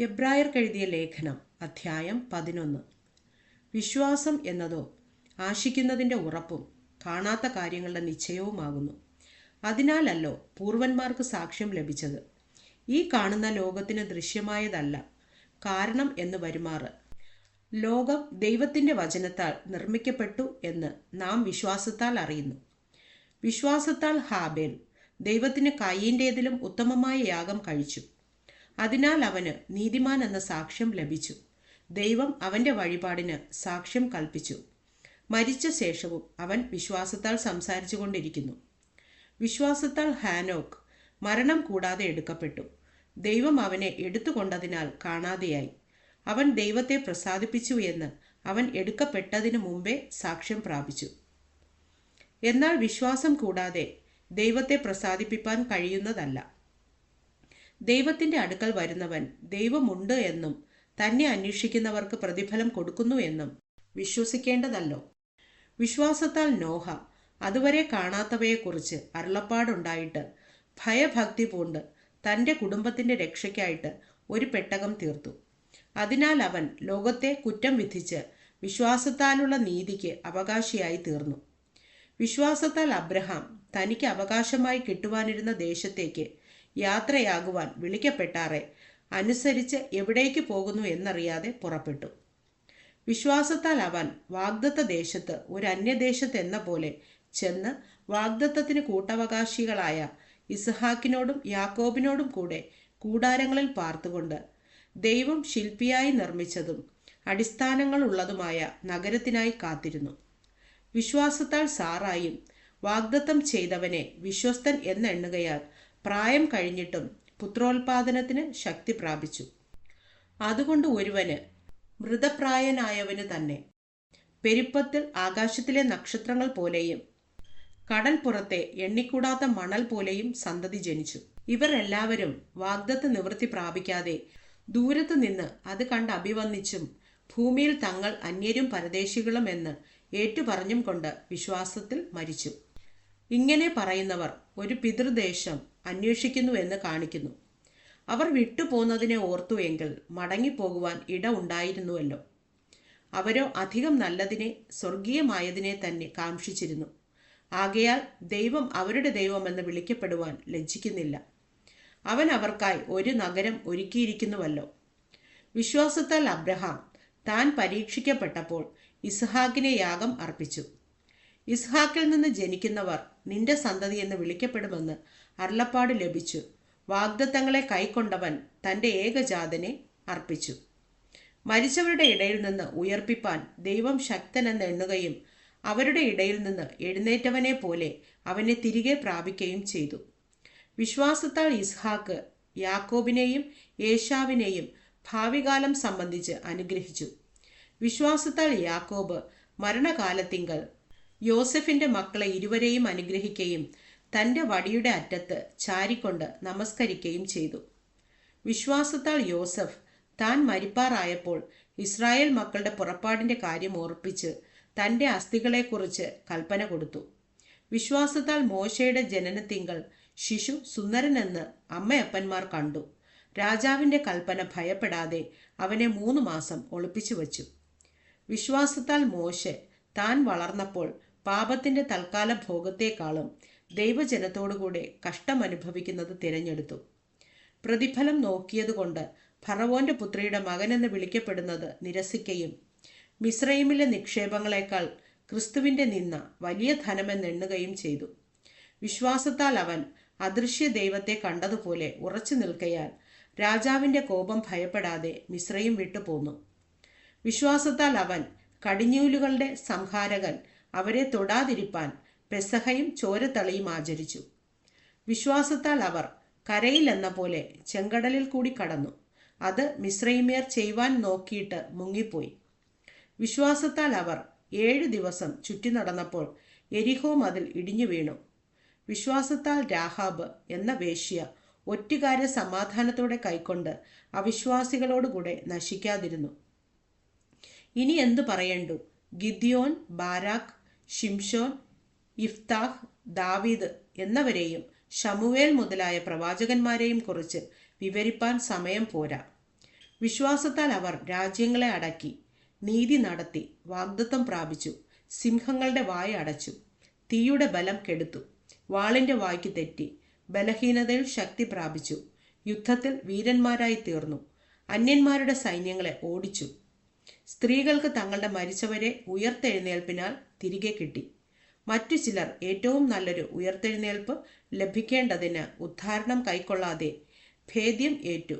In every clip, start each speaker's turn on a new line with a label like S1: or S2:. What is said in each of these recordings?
S1: എബ്രായർക്കെഴുതിയ ലേഖനം അധ്യായം പതിനൊന്ന്. വിശ്വാസം എന്നതോ ആശിക്കുന്നതിന്റെ ഉറപ്പും കാണാത്ത കാര്യങ്ങളുടെ നിശ്ചയവുമാകുന്നു. അതിനാലല്ലോ പൂർവന്മാർക്ക് സാക്ഷ്യം ലഭിച്ചത്. ഈ കാണുന്ന ലോകത്തിന് ദൃശ്യമായതല്ല കാരണം എന്ന് വരുമാറ്. ലോകം ദൈവത്തിന്റെ വചനത്താൽ നിർമ്മിക്കപ്പെട്ടു എന്ന് നാം വിശ്വാസത്താൽ അറിയുന്നു. വിശ്വാസത്താൽ ഹാബേൽ ദൈവത്തിന് കയ്യിന്റേതിലും ഉത്തമമായ യാഗം കഴിച്ചു. അതിനാൽ അവന് നീതിമാൻ എന്ന സാക്ഷ്യം ലഭിച്ചു. ദൈവം അവന്റെ വഴിപാടിന് സാക്ഷ്യം കൽപ്പിച്ചു. മരിച്ച ശേഷവും അവൻ വിശ്വാസത്താൽ സംസാരിച്ചു കൊണ്ടിരിക്കുന്നു വിശ്വാസത്താൽ ഹാനോക്ക് മരണം കൂടാതെ എടുക്കപ്പെട്ടു. ദൈവം അവനെ എടുത്തുകൊണ്ടതിനാൽ കാണാതെയായി. അവൻ ദൈവത്തെ പ്രസാദിപ്പിച്ചു എന്ന് അവൻ എടുക്കപ്പെട്ടതിന് മുമ്പേ സാക്ഷ്യം പ്രാപിച്ചു. എന്നാൽ വിശ്വാസം കൂടാതെ ദൈവത്തെ പ്രസാദിപ്പിക്കാൻ കഴിയുന്നതല്ല. ദൈവത്തിന്റെ അടുക്കൽ വരുന്നവൻ ദൈവമുണ്ട് എന്നും തന്നെ അന്വേഷിക്കുന്നവർക്ക് പ്രതിഫലം കൊടുക്കുന്നു എന്നും വിശ്വസിക്കേണ്ടതല്ലോ. വിശ്വാസത്താൽ നോഹ അതുവരെ കാണാത്തവയെക്കുറിച്ച് അരുളപ്പാടുണ്ടായിട്ട് ഭയഭക്തി പൂണ്ട് തന്റെ കുടുംബത്തിന്റെ രക്ഷയ്ക്കായിട്ട് ഒരു പെട്ടകം തീർത്തു. അതിനാൽ അവൻ ലോകത്തെ കുറ്റം വിധിച്ച് വിശ്വാസത്താലുള്ള നീതിക്ക് അവകാശിയായി തീർന്നു. വിശ്വാസത്താൽ അബ്രഹാം തനിക്ക് അവകാശമായി കിട്ടുവാനിരുന്ന ദേശത്തേക്ക് യാത്രയാകുവാൻ വിളിക്കപ്പെട്ടാറെ. അനുസരിച്ച് എവിടേക്ക് പോകുന്നു എന്നറിയാതെ പുറപ്പെട്ടു. വിശ്വാസത്താൽ അവൻ വാഗ്ദത്ത ദേശത്ത് ഒരു അന്യദേശത്ത് എന്ന പോലെ ചെന്ന് വാഗ്ദത്തത്തിന് കൂട്ടവകാശികളായ ഇസ്ഹാക്കിനോടും യാക്കോബിനോടും കൂടെ കൂടാരങ്ങളിൽ പാർത്തുകൊണ്ട് ദൈവം ശില്പിയായി നിർമ്മിച്ചതും അടിസ്ഥാനങ്ങളുള്ളതുമായ നഗരത്തിനായി കാത്തിരുന്നു. വിശ്വാസത്താൽ സാറായും വാഗ്ദത്തം ചെയ്തവനെ വിശ്വസ്തൻ എന്നെണ്ണുകയാൽ പ്രായം കഴിഞ്ഞിട്ടും പുത്രോൽപാദനത്തിന് ശക്തി പ്രാപിച്ചു. അതുകൊണ്ട് ഒരുവന് മൃതപ്രായനായവന് തന്നെ പെരുപ്പത്തിൽ ആകാശത്തിലെ നക്ഷത്രങ്ങൾ പോലെയും കടൽ പുറത്തെ എണ്ണിക്കൂടാത്ത മണൽ പോലെയും സന്തതി ജനിച്ചു. ഇവർ എല്ലാവരും വാഗ്ദത്ത് നിവൃത്തി പ്രാപിക്കാതെ ദൂരത്തു നിന്ന് അത് കണ്ട് അഭിവന്ദിച്ചും ഭൂമിയിൽ തങ്ങൾ അന്യരും പരദേശികളും എന്ന് ഏറ്റുപറഞ്ഞും കൊണ്ട് വിശ്വാസത്തിൽ മരിച്ചു. ഇങ്ങനെ പറയുന്നവർ ഒരു പിതൃദേശം അന്വേഷിക്കുന്നുവെന്ന് കാണിക്കുന്നു. അവർ വിട്ടുപോന്നതിനെ ഓർത്തു എങ്കിൽ മടങ്ങിപ്പോകുവാൻ ഇട ഉണ്ടായിരുന്നുവല്ലോ അവരോ അധികം നല്ലതിനെ സ്വർഗീയമായതിനെ തന്നെ കാംക്ഷിച്ചിരുന്നു. ആകയാൽ ദൈവം അവരുടെ ദൈവമെന്ന് വിളിക്കപ്പെടുവാൻ ലജ്ജിക്കുന്നില്ല. അവൻ അവർക്കായി ഒരു നഗരം ഒരുക്കിയിരിക്കുന്നുവല്ലോ. വിശ്വാസത്താൽ അബ്രഹാം താൻ പരീക്ഷിക്കപ്പെട്ടപ്പോൾ ഇസ്ഹാക്കിനെ യാഗം അർപ്പിച്ചു. ഇസ്ഹാക്കിൽ നിന്ന് ജനിക്കുന്നവർ നിന്റെ സന്തതി എന്ന് വിളിക്കപ്പെടുമെന്ന് അരുളപ്പാട് ലഭിച്ചു. വാഗ്ദത്തങ്ങളെ കൈക്കൊണ്ടവൻ തന്റെ ഏകജാതനെ അർപ്പിച്ചു. മരിച്ചവരുടെ ഇടയിൽ നിന്ന് ഉയർപ്പിപ്പാൻ ദൈവം ശക്തനെന്ന് എണ്ണുകയും അവരുടെ ഇടയിൽ നിന്ന് എഴുന്നേറ്റവനെ പോലെ അവനെ തിരികെ പ്രാപിക്കുകയും ചെയ്തു. വിശ്വാസത്താൽ ഇസ്ഹാക്ക് യാക്കോബിനെയും യേശാവിനെയും ഭാവികാലം സംബന്ധിച്ച് അനുഗ്രഹിച്ചു. വിശ്വാസത്താൽ യാക്കോബ് മരണകാലത്തിങ്കൽ യോസഫിന്റെ മക്കളെ ഇരുവരെയും അനുഗ്രഹിക്കുകയും തന്റെ വടിയുടെ അറ്റത്ത് ചാരിക്കൊണ്ട് നമസ്കരിക്കുകയും ചെയ്തു. വിശ്വാസത്താൽ യോസഫ് താൻ മരിപ്പാറായപ്പോൾ ഇസ്രായേൽ മക്കളുടെ പുറപ്പാടിന്റെ കാര്യം ഓർപ്പിച്ച് തന്റെ അസ്ഥികളെക്കുറിച്ച് കൽപ്പന കൊടുത്തു. വിശ്വാസത്താൽ മോശയുടെ ജനനത്തിങ്കൾ ശിശു സുന്ദരനെന്ന് അമ്മയപ്പന്മാർ കണ്ടു. രാജാവിന്റെ കൽപ്പന ഭയപ്പെടാതെ അവനെ മൂന്ന് മാസം ഒളിപ്പിച്ചു വച്ചു. വിശ്വാസത്താൽ മോശെ താൻ വളർന്നപ്പോൾ പാപത്തിന്റെ തൽക്കാല ഭോഗത്തെക്കാളും ദൈവജനത്തോടുകൂടെ കഷ്ടമനുഭവിക്കുന്നത് തിരഞ്ഞെടുത്തു. പ്രതിഫലം നോക്കിയതുകൊണ്ട് ഫറവോന്റെ പുത്രിയുടെ മകനെന്ന് വിളിക്കപ്പെടുന്നത് നിരസിക്കുകയും മിശ്രൈമിലെ നിക്ഷേപങ്ങളെക്കാൾ ക്രിസ്തുവിന്റെ നിന്ന വലിയ ധനമെന്നെണ്ണുകയും ചെയ്തു. വിശ്വാസത്താൽ അവൻ അദൃശ്യ ദൈവത്തെ കണ്ടതുപോലെ ഉറച്ചു നിൽക്കയാൽ രാജാവിന്റെ കോപം ഭയപ്പെടാതെ മിശ്രയും വിട്ടുപോന്നു. വിശ്വാസത്താൽ അവൻ കടിഞ്ഞൂലുകളുടെ സംഹാരകൻ അവരെ തൊടാതിരിപ്പാൻ പെസഹയും ചോരത്തളിയും ആചരിച്ചു. വിശ്വാസത്താൽ അവർ കരയിൽ എന്ന പോലെ ചെങ്കടലിൽ കൂടി കടന്നു. അത് മിശ്രൈമേർ ചെയ്യുവാൻ നോക്കിയിട്ട് മുങ്ങിപ്പോയി. വിശ്വാസത്താൽ അവർ ഏഴ് ദിവസം ചുറ്റി നടന്നപ്പോൾ എരിഹോ മതിൽ ഇടിഞ്ഞു വീണു. വിശ്വാസത്താൽ രാഹാബ് എന്ന വേശ്യ ഒറ്റുകാര്യ സമാധാനത്തോടെ കൈക്കൊണ്ട് അവിശ്വാസികളോടുകൂടെ നശിക്കാതിരുന്നു. ഇനി എന്തു പറയണ്ടു? ഗിദ്യോൻ ബാരാഖ് ഷിംഷോൻ ഇഫ്താഹ് ദാവീദ് എന്നവരെയും ഷമുവേൽ മുതലായ പ്രവാചകന്മാരെയും കുറിച്ച് വിവരിപ്പാൻ സമയം പോരാ. വിശ്വാസത്താൽ അവർ രാജ്യങ്ങളെ അടക്കി നീതി നടത്തി വാഗ്ദത്തം പ്രാപിച്ചു സിംഹങ്ങളുടെ വായ അടച്ചു തീയുടെ ബലം കെടുത്തു വാളിന്റെ വായ്ക്ക് തെറ്റി ബലഹീനതയിൽ ശക്തി പ്രാപിച്ചു യുദ്ധത്തിൽ വീരന്മാരായി തീർന്നു അന്യന്മാരുടെ സൈന്യങ്ങളെ ഓടിച്ചു സ്ത്രീകൾക്ക് തങ്ങളുടെ മരിച്ചവരെ ഉയർത്തെഴുന്നേൽപ്പിനാൽ തിരികെ കിട്ടി. മറ്റു ചിലർ ഏറ്റവും നല്ലൊരു ഉയർത്തെഴുന്നേൽപ്പ് ലഭിക്കേണ്ടതിന് ഉദ്ധാരണം കൈക്കൊള്ളാതെ ഭേദ്യം ഏറ്റു.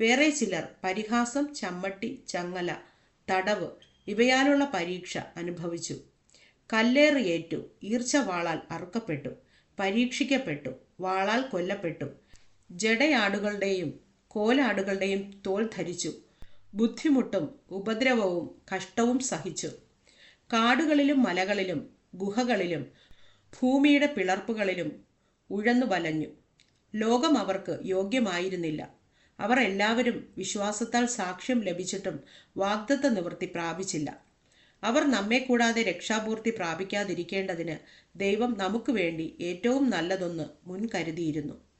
S1: വേറെ ചിലർ പരിഹാസം ചമ്മട്ടി ചങ്ങല തടവ് ഇവയാലുള്ള പരീക്ഷ അനുഭവിച്ചു. കല്ലേറ് ഏറ്റു ഈർച്ച വാളാൽ അറുക്കപ്പെട്ടു പരീക്ഷിക്കപ്പെട്ടു വാളാൽ കൊല്ലപ്പെട്ടു. ജടയാടുകളുടെയും കോലാടുകളുടെയും തോൽ ധരിച്ചു. ബുദ്ധിമുട്ടും ഉപദ്രവവും കഷ്ടവും സഹിച്ചു. കാടുകളിലും മലകളിലും ഗുഹകളിലും ഭൂമിയുടെ പിളർപ്പുകളിലും ഉഴന്നു വലഞ്ഞു. ലോകം അവർക്ക് യോഗ്യമായിരുന്നില്ല. അവർ എല്ലാവരും വിശ്വാസത്താൽ സാക്ഷ്യം ലഭിച്ചിട്ടും വാഗ്ദത്ത നിവൃത്തി പ്രാപിച്ചില്ല. അവർ നമ്മെ കൂടാതെ രക്ഷാപൂർത്തി പ്രാപിക്കാതിരിക്കേണ്ടതിന് ദൈവം നമുക്ക് വേണ്ടി ഏറ്റവും നല്ലതൊന്ന് മുൻകരുതിയിരുന്നു.